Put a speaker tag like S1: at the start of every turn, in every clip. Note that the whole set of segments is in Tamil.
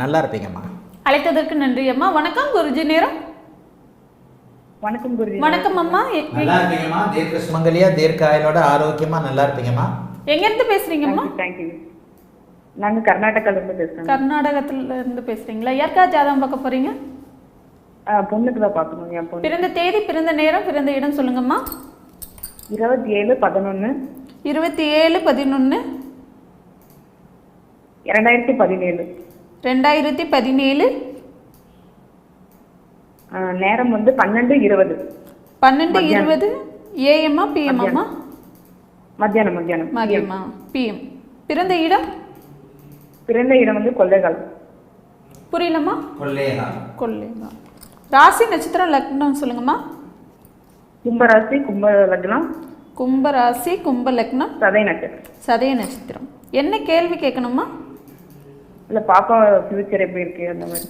S1: நல்லா இருப்பீங்கம்மா.
S2: அழைத்ததற்கு நன்றி அம்மா. வணக்கம் குருஜி. நேரம்?
S3: வணக்கம் குருஜி.
S2: வணக்கம் அம்மா.
S1: நல்லா இருப்பீங்கம்மா. தீர்க்க சுமங்கலியா தீர்க்க ஆயுளோட ஆரோக்கியமா? நல்லா இருப்பீங்கம்மா.
S2: எங்கேருந்து பேசுறீங்கம்மா?
S3: தேங்க்யூ நாங்க கர்நாடகால இருந்து பேசுறோம்.
S2: கர்நாடகத்துல இருந்து பேசுறீங்களா? யாருக்கா ஜாதகம் பார்க்க போறீங்க?
S3: பொண்ணுக்கு தான் பார்க்கணும். என் பொண்ணு.
S2: பிறந்த தேதி பிறந்த நேரம் பிறந்த இடம் சொல்லுங்கம்மா.
S3: இருபத்தி ஏழு பதினொன்னு.
S2: இருபத்தி ஏழு பதினொன்று
S3: இரண்டாயிரத்தி பதினேழு.
S2: ரெண்டாயிரத்தி பதினேழு?
S3: நேரம் வந்து பன்னெண்டு இருபது.
S2: பன்னெண்டு இருபது? ஏஎம்மா பிஎம்மா
S3: மத்தியானம். மத்தியானம்
S2: மதியம்மா பிஎம் பிறந்த இடம்?
S3: பிறந்த இடம் வந்து கொள்ளைகால்
S2: புரியலம்மா?
S1: கொள்ளையா
S2: கொல்லேமா ராசி நட்சத்திரம் லக்னம் சொல்லுங்கம்மா.
S3: கும்பராசி கும்ப லக்னம்.
S2: கும்ப ராசி கும்ப லக்னம்.
S3: சதை நட்சத்திரம்.
S2: சதய நட்சத்திரம். என்ன கேள்வி கேட்கணுமா
S3: இல்ல பாப்பா ஃபியூச்சர் எப்படி இருக்கு அந்த மாதிரி.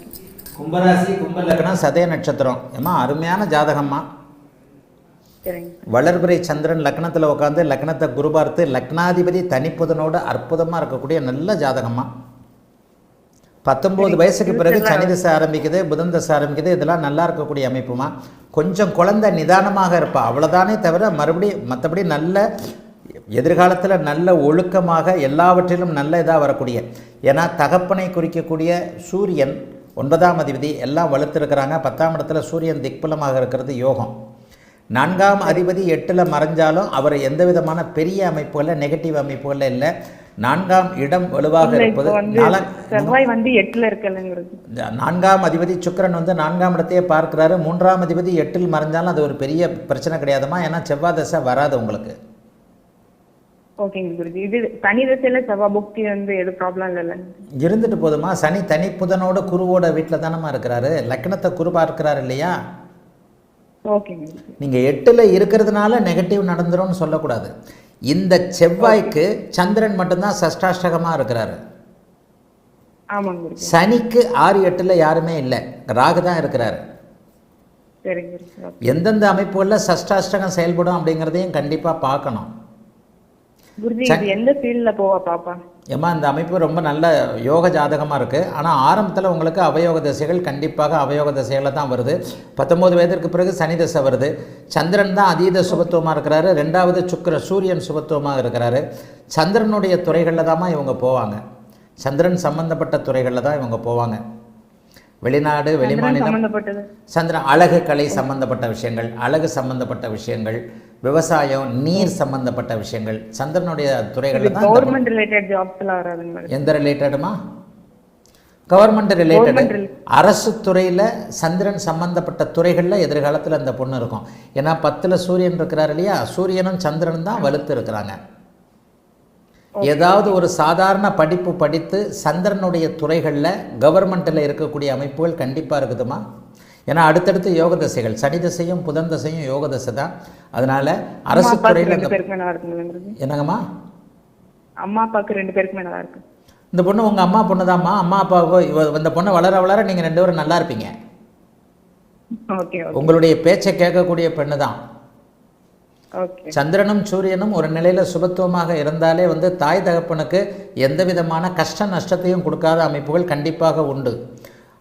S1: கும்பராசி கும்ப லக்னம். சதய நட்சத்திரம். ஏம்மா அருமையான ஜாதகம்மா. வளர்பிறை சந்திரன் லக்னத்தில் உட்காந்து லக்னத்தை குரு பார்த்து லக்னாதிபதி தனிப்புதனோட அற்புதமாக இருக்கக்கூடிய நல்ல ஜாதகம்மா. பத்தொம்போது வயசுக்கு பிறகு சனி திசை ஆரம்பிக்குது புதன் திசை ஆரம்பிக்குது இதெல்லாம் நல்லா இருக்கக்கூடிய அமைப்புமா. கொஞ்சம் குழந்தை நிதானமாக இருப்பா அவ்வளோதானே தவிர மறுபடியும் மற்றபடி நல்ல எதிர்காலத்தில் நல்ல ஒழுக்கமாக எல்லாவற்றிலும் நல்ல இதாக வரக்கூடிய ஏன்னா தகப்பனை குறிக்கக்கூடிய சூரியன் ஒன்பதாம் அதிபதி எல்லாம் வலுத்திருக்கிறாங்க. பத்தாம் இடத்துல சூரியன் திக்பலமாக இருக்கிறது யோகம். நான்காம் அதிபதி எட்டில் மறைஞ்சாலும் அவர் எந்த விதமான பெரிய அமைப்புகளில் நெகட்டிவ் அமைப்புகளில் இல்லை. நான்காம் இடம் வலுவாக இருப்பது
S3: வந்து எட்டுல இருக்கலங்கிறது.
S1: நான்காம் அதிபதி சுக்கிரன் வந்து நான்காம் இடத்தையே பார்க்கிறாரு. மூன்றாம் அதிபதி எட்டில் மறைஞ்சாலும் அது ஒரு பெரிய பிரச்சனை கிடையாதுமா? ஏன்னா செவ்வாய் தசை வராது உங்களுக்கு.
S3: ஓகேங்க குருஜி. இது தனி திசையில செவ்வாய் புக்தி வந்து எது ப்ராப்ளம் இல்லைல்ல
S1: இருந்துட்டு போதுமா? சனி தனிப்புதனோட குருவோட வீட்டில் தானம்மா இருக்கிறாரு? லக்னத்தை குரு பார்க்கிறாரு இல்லையா?
S3: ஓகேங்க
S1: நீங்கள் எட்டில் இருக்கிறதுனால நெகட்டிவ் நடந்துரும்னு சொல்லக்கூடாது. இந்த செவ்வாய்க்கு சந்திரன் மட்டும்தான் சஷ்டாஷ்டகமாக இருக்கிறாரு. சனிக்கு ஆறு எட்டில் யாருமே இல்லை. ராகு தான் இருக்கிறாரு. எந்தெந்த அமைப்புகளில் சஷ்டாஷ்டகம் செயல்படும் அப்படிங்கிறதையும் கண்டிப்பாக பார்க்கணும்.
S3: குருஜி இது எந்த ஃபீல்ட்ல போவா பாப்பா?
S1: ஏம்மா இந்த அமைப்பு ரொம்ப நல்ல யோக ஜாதகமாக இருக்குது ஆனால் ஆரம்பத்தில் உங்களுக்கு அவயோக திசைகள் கண்டிப்பாக அவயோக திசைகளில் தான் வருது. பத்தொம்போது வயதிற்கு பிறகு சனி திசை வருது. சந்திரன் தான் அதீத சுபத்துவமாக இருக்கிறாரு. ரெண்டாவது சுக்கிர சூரியன் சுபத்துவமாக இருக்கிறாரு. சந்திரனுடைய துறைகளில் தாம்மா இவங்க போவாங்க. சந்திரன் சம்பந்தப்பட்ட துறைகளில் தான் இவங்க போவாங்க. வெளிநாடு வெளிமாநிலம் சந்திரன் அழகு கலை சம்பந்தப்பட்ட விஷயங்கள் அழகு சம்பந்தப்பட்ட விஷயங்கள் விவசாயம் நீர் சம்பந்தப்பட்ட விஷயங்கள். சந்திரனுடைய இந்த
S3: கவர்மெண்ட் ரிலேட்டட் ஜாப்ஸ் எல்லாம் வராதுங்க
S1: எந்த ரிலேட்டடுமா கவர்மெண்ட் ரிலேட்டடு அரசு துறையில் சந்திரன் சம்பந்தப்பட்ட துறைகளில் எதிர்காலத்தில் இந்த பொண்ணு இருக்கும். ஏன்னா பத்தில் சூரியன் இருக்கிறார் இல்லையா? சூரியனும் சந்திரனும் தான் வலுத்து இருக்கிறாங்க. ஏதாவது ஒரு சாதாரண படிப்பு படித்து சந்திரனுடைய துறைகளில் கவர்மெண்ட்டில் இருக்கக்கூடிய அமைப்புகள் கண்டிப்பாக இருக்குதுமா? ஏன்னா அடுத்தடுத்து யோக தசைகள் சனி தசையும் புதன் தசையும் யோக தசை தான். அதனால அரசு துறையில் என்னங்கம்மா?
S3: அம்மா அப்பாவுக்கு ரெண்டு பேருக்குமே நல்லா இருக்கு.
S1: இந்த பொண்ணு உங்கள் அம்மா பொண்ணு தான்மா அம்மா அப்பாவுக்கோ இவ இந்த பொண்ணு வளர வளர நீங்கள் ரெண்டு பேரும் நல்லா இருப்பீங்க. உங்களுடைய பேச்சை கேட்கக்கூடிய பெண்ணு தான். சந்திரனும் சூரியனும் ஒரு நிலையில் சுபத்துவமாக இருந்தாலே வந்து தாய் தகப்பனுக்கு எந்த விதமான கஷ்ட நஷ்டத்தையும் கொடுக்காத அமைப்புகள் கண்டிப்பாக உண்டு.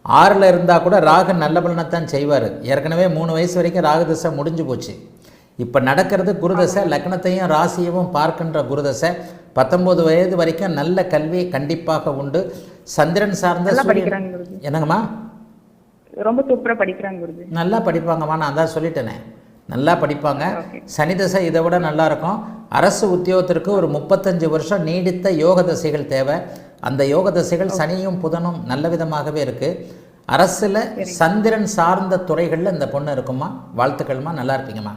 S1: ஆறில் இருந்தால் கூட ராகு நல்ல பலனைத்தான் செய்வார். ஏற்கனவே மூணு வயசு வரைக்கும் ராகு தசை முடிஞ்சு போச்சு. இப்போ நடக்கிறது குருதசை லக்னத்தையும் ராசியவும் பார்க்கின்ற குருதசை. பத்தொம்போது வயது வரைக்கும் நல்ல கல்வி கண்டிப்பாக உண்டு. சந்திரன் சார்ந்த என்னங்கம்மா?
S3: ரொம்ப சூப்பரா படிக்கிறாங்க
S1: நல்லா படிப்பாங்கம்மா நான் தான் சொல்லிட்டேனே. நல்லா படிப்பாங்க. சனி தசை இதை விட நல்லா இருக்கும். அரசு உத்தியோகத்திற்கு ஒரு முப்பத்தஞ்சு வருஷம் நீடித்த யோக தசைகள் தேவை. அந்த யோக தசைகள் சனியும் புதனும் நல்ல விதமாகவே இருக்குது அரசில் சந்திரன் சார்ந்த துறைகளில் இந்த பொண்ணு இருக்குமா? வாழ்த்துக்கள்மா? நல்லா இருப்பீங்கம்மா.